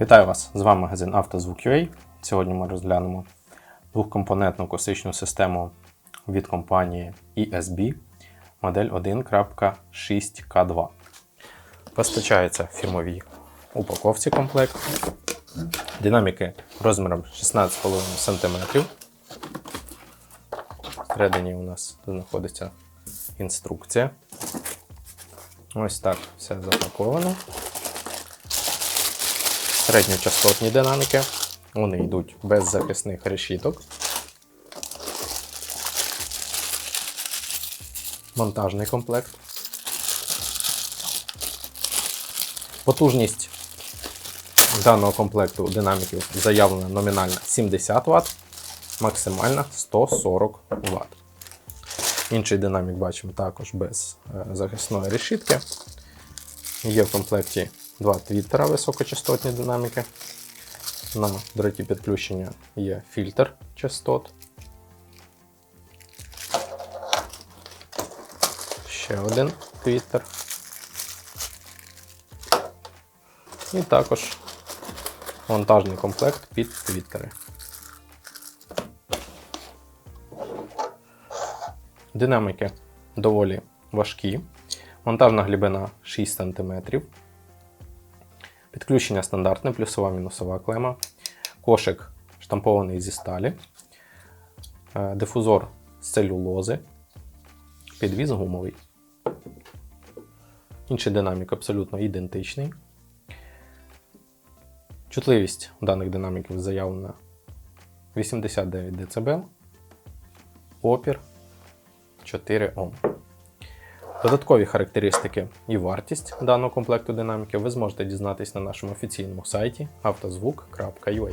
Вітаю вас! З вами магазин «Автозвук.UA». Сьогодні ми розглянемо двохкомпонентну акустичну систему від компанії ESB модель 1.6K2. Постачається фірмовій упаковці комплект. Динаміки розміром 16,5 см. Всередині у нас знаходиться інструкція. Ось так все запаковано. Середньочастотні динаміки. Вони йдуть без захисних решіток. Монтажний комплект. Потужність даного комплекту динаміків заявлена номінальна 70 Вт, максимальна 140 Вт. Інший динамік бачимо також без е, захисної решітки. Є в комплекті два твіттера високочастотні динаміки. На дроті підключення є фільтр частот. Ще один твіттер. І також монтажний комплект під твіттери. Динаміки доволі важкі. Монтажна глибина 6 см. Підключення стандартне, плюсова мінусова клема. Кошик штампований зі сталі. Е, Дифузор з целюлози. Підвіз гумовий. Інший динамік абсолютно ідентичний. Чутливість даних динаміків заявлена 89 дБ. Опір 4 Ом. Додаткові характеристики і вартість даного комплекту динаміки ви зможете дізнатись на нашому офіційному сайті автозвук.ua.